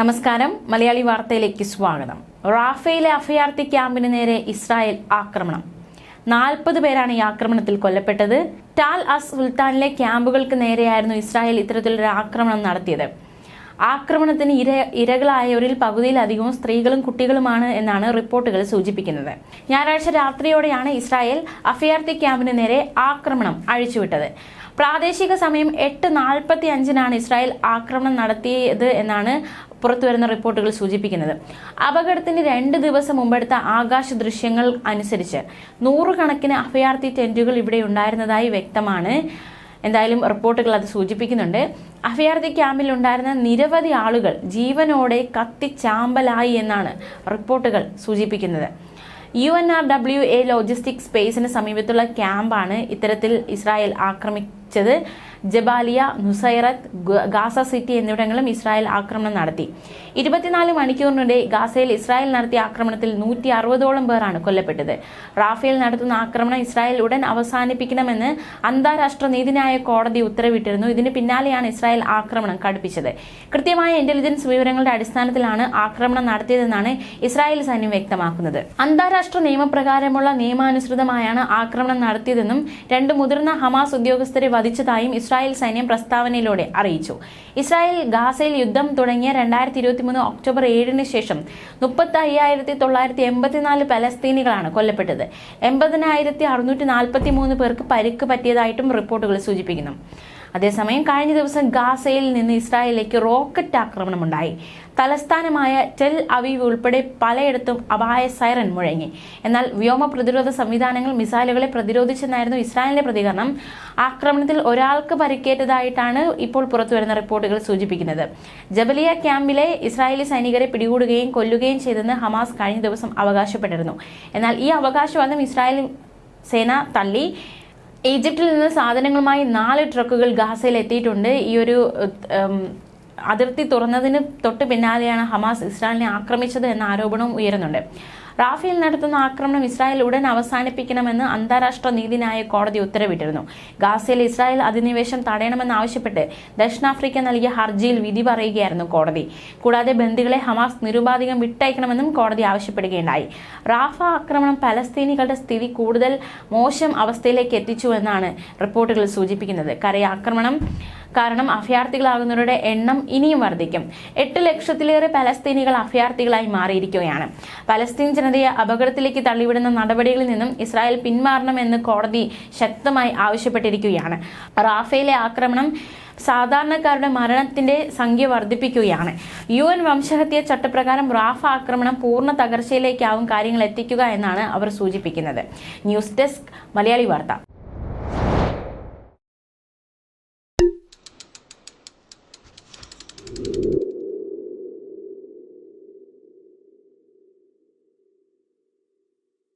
നമസ്കാരം. മലയാളി വാർത്തയിലേക്ക് സ്വാഗതം. റാഫേലെ അഭയാർത്ഥി ക്യാമ്പിന് നേരെ ഇസ്രായേൽ ആക്രമണം. നാൽപ്പത് പേരാണ് ഈ ആക്രമണത്തിൽ കൊല്ലപ്പെട്ടത്. ടാൽ അസ് സുൽത്താനിലെ ക്യാമ്പുകൾക്ക് നേരെയായിരുന്നു ഇസ്രായേൽ ഇത്തരത്തിലൊരു ആക്രമണം നടത്തിയത്. ആക്രമണത്തിന് ഇര ഇരകളായവരിൽ പകുതിയിലധികവും സ്ത്രീകളും കുട്ടികളുമാണ് എന്നാണ് റിപ്പോർട്ടുകൾ സൂചിപ്പിക്കുന്നത്. ഞായറാഴ്ച രാത്രിയോടെയാണ് ഇസ്രായേൽ അഭയാർത്ഥി ക്യാമ്പിന് നേരെ ആക്രമണം അഴിച്ചുവിട്ടത്. പ്രാദേശിക സമയം എട്ട് നാൽപ്പത്തി അഞ്ചിനാണ് ഇസ്രായേൽ ആക്രമണം നടത്തിയത് എന്നാണ് പുറത്തുവരുന്ന റിപ്പോർട്ടുകൾ സൂചിപ്പിക്കുന്നത്. അപകടത്തിന് രണ്ട് ദിവസം മുമ്പെടുത്ത ആകാശ ദൃശ്യങ്ങൾ അനുസരിച്ച് നൂറുകണക്കിന് അഭയാർത്ഥി ടെന്റുകൾ ഇവിടെ ഉണ്ടായിരുന്നതായി വ്യക്തമാണ്. എന്തായാലും റിപ്പോർട്ടുകൾ അത് സൂചിപ്പിക്കുന്നുണ്ട്. അഭയാർത്ഥി ക്യാമ്പിൽ ഉണ്ടായിരുന്ന നിരവധി ആളുകൾ ജീവനോടെ കത്തിച്ചാമ്പലായി എന്നാണ് റിപ്പോർട്ടുകൾ സൂചിപ്പിക്കുന്നത്. U N R W A logistic സ്പേസിന് സമീപത്തുള്ള ക്യാമ്പാണ് ഇത്തരത്തിൽ ഇസ്രായേൽ ആക്രമിച്ചത്. ജബാലിയ നുസൈറത്ത് ഗാസ സിറ്റി എന്നിവിടങ്ങളിലും ഇസ്രായേൽ ആക്രമണം നടത്തി. ഇരുപത്തിനാല് മണിക്കൂറിനിടെ ഗാസയിൽ ഇസ്രായേൽ നടത്തിയ ആക്രമണത്തിൽ നൂറ്റി അറുപതോളം പേരാണ് കൊല്ലപ്പെട്ടത്. റാഫേൽ നടത്തുന്ന ആക്രമണം ഇസ്രായേൽ ഉടൻ അവസാനിപ്പിക്കണമെന്ന് അന്താരാഷ്ട്ര നീതിന്യായ കോടതി ഉത്തരവിട്ടിരുന്നു. ഇതിന് പിന്നാലെയാണ് ഇസ്രായേൽ ആക്രമണം കടുപ്പിച്ചത്. കൃത്യമായ ഇന്റലിജൻസ് വിവരങ്ങളുടെ അടിസ്ഥാനത്തിലാണ് ആക്രമണം നടത്തിയതെന്നാണ് ഇസ്രായേൽ സൈന്യം വ്യക്തമാക്കുന്നത്. അന്താരാഷ്ട്ര നിയമപ്രകാരമുള്ള നിയമാനുസൃതമായാണ് ആക്രമണം നടത്തിയതെന്നും രണ്ട് മുതിർന്ന ഹമാസ് ഉദ്യോഗസ്ഥരെ വധിച്ചതായും ഇസ്രായേൽ സൈന്യം പ്രസ്താവനയിലൂടെ അറിയിച്ചു. ഇസ്രായേൽ ഗാസയിൽ യുദ്ധം തുടങ്ങിയ രണ്ടായിരത്തി ഇരുപത്തിമൂന്ന് ഒക്ടോബർ ഏഴിന് ശേഷം മുപ്പത്തി അയ്യായിരത്തി തൊള്ളായിരത്തി എൺപത്തിനാല് പലസ്തീനികളാണ് കൊല്ലപ്പെട്ടത്. എൺപതിനായിരത്തി അറുന്നൂറ്റി നാൽപ്പത്തി മൂന്ന് പേർക്ക് പരിക്ക് പറ്റിയതായിട്ടും റിപ്പോർട്ടുകൾ സൂചിപ്പിക്കുന്നു. അതേസമയം കഴിഞ്ഞ ദിവസം ഗാസയിൽ നിന്ന് ഇസ്രായേലിലേക്ക് റോക്കറ്റ് ആക്രമണമുണ്ടായി. തലസ്ഥാനമായ ടെൽ അവീവ് ഉൾപ്പെടെ പലയിടത്തും അപായ സൈറൻ മുഴങ്ങി. എന്നാൽ വ്യോമ പ്രതിരോധ സംവിധാനങ്ങൾ മിസൈലുകളെ പ്രതിരോധിച്ചെന്നായിരുന്നു ഇസ്രായേലിന്റെ പ്രതികരണം. ആക്രമണത്തിൽ ഒരാൾക്ക് പരിക്കേറ്റതായിട്ടാണ് ഇപ്പോൾ പുറത്തുവരുന്ന റിപ്പോർട്ടുകൾ സൂചിപ്പിക്കുന്നത്. ജബലിയ ക്യാമ്പിലെ ഇസ്രായേലി സൈനികരെ പിടികൂടുകയും കൊല്ലുകയും ചെയ്തെന്ന് ഹമാസ് കഴിഞ്ഞ ദിവസം അവകാശപ്പെട്ടിരുന്നു. എന്നാൽ ഈ അവകാശവാദം ഇസ്രായേൽ സേന തള്ളി. ഈജിപ്തിൽ നിന്ന് സാധനങ്ങളുമായി നാല് ട്രക്കുകൾ ഗാസയിൽ എത്തിയിട്ടുണ്ട്. ഈ ഒരു അതിർത്തി തുറന്നതിന് തൊട്ട് പിന്നാലെയാണ് ഹമാസ് ഇസ്രായേലിനെ ആക്രമിച്ചത് എന്ന ആരോപണവും ഉയരുന്നുണ്ട്. റാഫേൽ നടത്തുന്ന ആക്രമണം ഇസ്രായേൽ ഉടൻ അവസാനിപ്പിക്കണമെന്ന് അന്താരാഷ്ട്ര നീതിന്യായ കോടതി ഉത്തരവിട്ടിരുന്നു. ഗാസയിൽ ഇസ്രായേൽ അധിനിവേശം തടയണമെന്ന് ആവശ്യപ്പെട്ട് ദക്ഷിണാഫ്രിക്ക നൽകിയ ഹർജിയിൽ വിധി പറയുകയായിരുന്നു കോടതി. കൂടാതെ ബന്ദികളെ ഹമാസ് നിരുപാധികം വിട്ടയക്കണമെന്നും കോടതി ആവശ്യപ്പെടുകയുണ്ടായി. റാഫ ആക്രമണം പലസ്തീനികളുടെ സ്ഥിതി കൂടുതൽ മോശം അവസ്ഥയിലേക്ക് എത്തിച്ചു എന്നാണ് റിപ്പോർട്ടുകൾ സൂചിപ്പിക്കുന്നത്. കരയാക്രമണം കാരണം അഭയാർത്ഥികളാകുന്നവരുടെ എണ്ണം ഇനിയും വർദ്ധിക്കും. എട്ട് ലക്ഷത്തിലേറെ പലസ്തീനികൾ അഭയാർത്ഥികളായി മാറിയിരിക്കുകയാണ്. പലസ്തീൻ ജനതയെ അപകടത്തിലേക്ക് തള്ളിവിടുന്ന നടപടികളിൽ നിന്നും ഇസ്രായേൽ പിന്മാറണമെന്ന് കോടതി ശക്തമായി ആവശ്യപ്പെട്ടിരിക്കുകയാണ്. റാഫേലെ ആക്രമണം സാധാരണക്കാരുടെ മരണത്തിന്റെ സംഖ്യ വർദ്ധിപ്പിക്കുകയാണ്. യു എൻ വംശഹത്യ ചട്ടപ്രകാരം റാഫ ആക്രമണം പൂർണ തകർച്ചയിലേക്കാവും കാര്യങ്ങൾ എത്തിക്കുക എന്നാണ് അവർ സൂചിപ്പിക്കുന്നത്. ന്യൂസ് ഡെസ്ക് മലയാളി വാർത്ത.